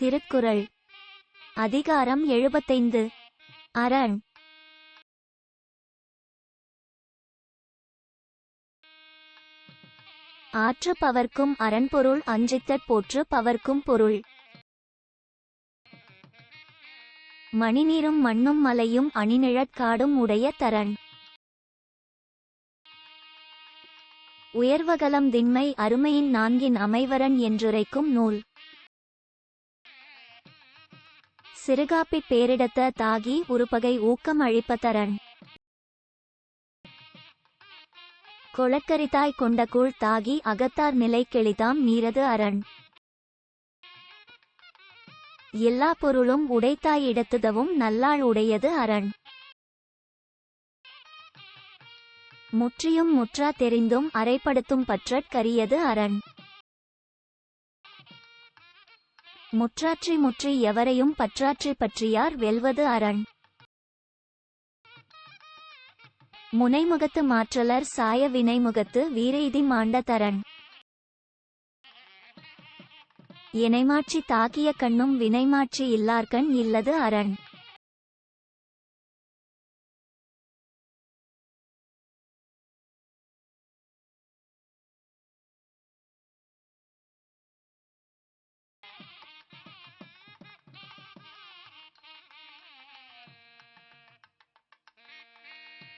திருக்குறள். அதிகாரம் எழுபத்தைந்து. அரண். ஆற்று பவர்க்கும் அரண்பொருள் அஞ்சித்தற் போற்று பவர்க்கும் பொருள். மணிநீரும் மண்ணும் மலையும் அணிநிழற்காடும் உடைய தரண். உயர்வகலம் திண்மை அருமையின் நான்கின் அமைவரன் என்றுரைக்கும் நூல். சிறுகாப்பிப் பேரிடத்த தாகி உருப்பகை ஊக்கம் அழிப்பதரன் கொளக்கரிதாய் கொண்ட கூழ் தாகி அகத்தார் நிலை கெளிதாம் நீரது அரண். எல்லா பொருளும் உடைத்தாய் இடத்துதவும் நல்லாள் உடையது அரண். முற்றியும் முற்றா தெரிந்தும் அரைப்படுத்தும் பற்றற் கரியது அரண். முற்றாற்றி முற்றி எவரையும் பற்றாற்றி பற்றியார் வெல்வது அரண். முனைமுகத்து மாற்றலர் சாய வினைமுகத்து வீரெய்தி மாண்ட தரண் இணைமாட்சி தாக்கிய கண்ணும் வினைமாட்சி இல்லார்கண் இல்லது அரண்.